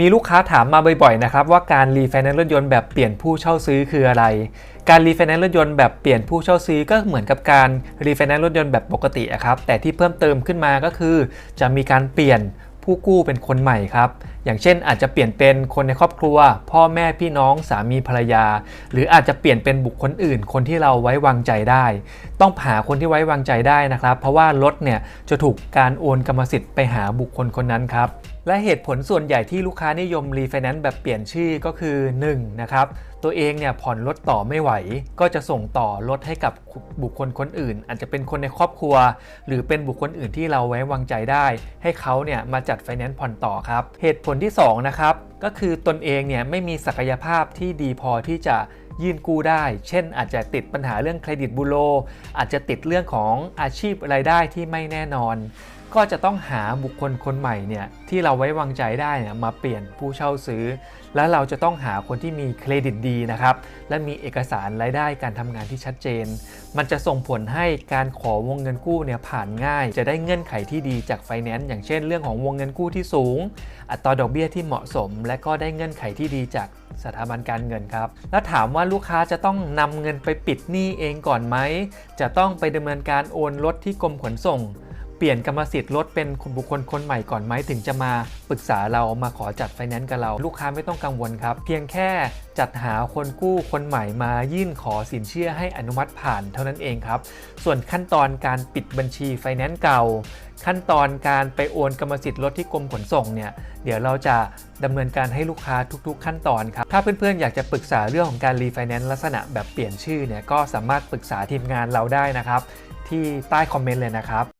มีลูกค้าถามมาบ่อยๆนะครับว่าการรีไฟแนนซ์รถยนต์แบบเปลี่ยนผู้เช่าซื้อคืออะไร การรีไฟแนนซ์รถยนต์แบบเปลี่ยนผู้เช่าซื้อก็เหมือนกับการรีไฟแนนซ์รถยนต์แบบปกติครับแต่ที่เพิ่มเติมขึ้นมาก็คือ จะมีการเปลี่ยนผู้กู้เป็นคนใหม่ครับ อย่างเช่นอาจจะเปลี่ยนเป็นคนในครอบครัว พ่อแม่พี่น้องสามีภรรยา หรืออาจจะเปลี่ยนเป็นบุคคลอื่น คนที่เราไว้วางใจได้ ต้องหาคนที่ไว้วางใจได้นะครับ เพราะว่ารถเนี่ยจะถูกการโอนกรรมสิทธิ์ไปหาบุคคลคนนั้นครับและเหตุผลส่วนใหญ่ที่ลูกค้านิยมรีไฟแนนซ์แบบเปลี่ยนชื่อก็คือ 1. นะครับตัวเองเนี่ยผ่อนรถต่อไม่ไหว ก็จะส่งต่อรถให้กับบุคคลคนอื่น อาจจะเป็นคนในครอบครัว หรือเป็นบุคคลอื่นที่เราไว้วางใจได้ ให้เขาเนี่ยมาจัดไฟแนนซ์ผ่อนต่อครับ เหตุผลที่2นะครับก็คือตนเองเนี่ยไม่มีศักยภาพที่ดีพอที่จะ ยื่นกู้ได้ เช่น อาจจะติดปัญหาเรื่องเครดิตบูโรอาจจะติดเรื่องของอาชีพรายได้ที่ไม่แน่นอน ก็จะต้องหาบุคคลคนใหม่เนี่ยที่เราไว้วางใจได้เนี่ยมาเปลี่ยนผู้เช่าซื้อ และเราจะต้องหาคนที่มีเครดิตดีนะครับและมีเอกสารรายได้การทำงานที่ชัดเจน มันจะส่งผลให้การขอวงเงินกู้เนี่ยผ่านง่าย จะได้เงื่อนไขที่ดีจากไฟแนนซ์อย่างเช่น เรื่องของวงเงินกู้ที่สูง อัตราดอกเบี้ยที่เหมาะสม และก็ได้เงื่อนไขที่ดีจาก สถาบันการเงินครับ แล้วถามว่าลูกค้าจะต้องนำเงินไปปิดหนี้เองก่อนไหม จะต้องไปดำเนินการโอนรถที่กรมขนส่ง เปลี่ยนกรรมสิทธิ์รถเป็นบุคคลคนใหม่ก่อนไหมถึงจะมาปรึกษาเรามาขอจัดไฟแนนซ์กับเรา ลูกค้าไม่ต้องกังวลครับ เพียงแค่จัดหาคนกู้คนใหม่มายื่นขอสินเชื่อให้อนุมัติผ่านเท่านั้นเองครับ ส่วนขั้นตอนการปิดบัญชีไฟแนนซ์เก่า ขั้นตอนการไปโอนกรรมสิทธิ์รถที่กรมขนส่งเนี่ยเดี๋ยวเราจะดำเนินการให้ลูกค้าทุก ๆ ขั้นตอนครับ ถ้าเพื่อนๆ อยากจะปรึกษาเรื่องของการรีไฟแนนซ์ลักษณะแบบเปลี่ยนชื่อเนี่ยก็สามารถปรึกษาทีมงานเราได้นะครับ ที่ใต้คอมเมนต์เลยนะครับ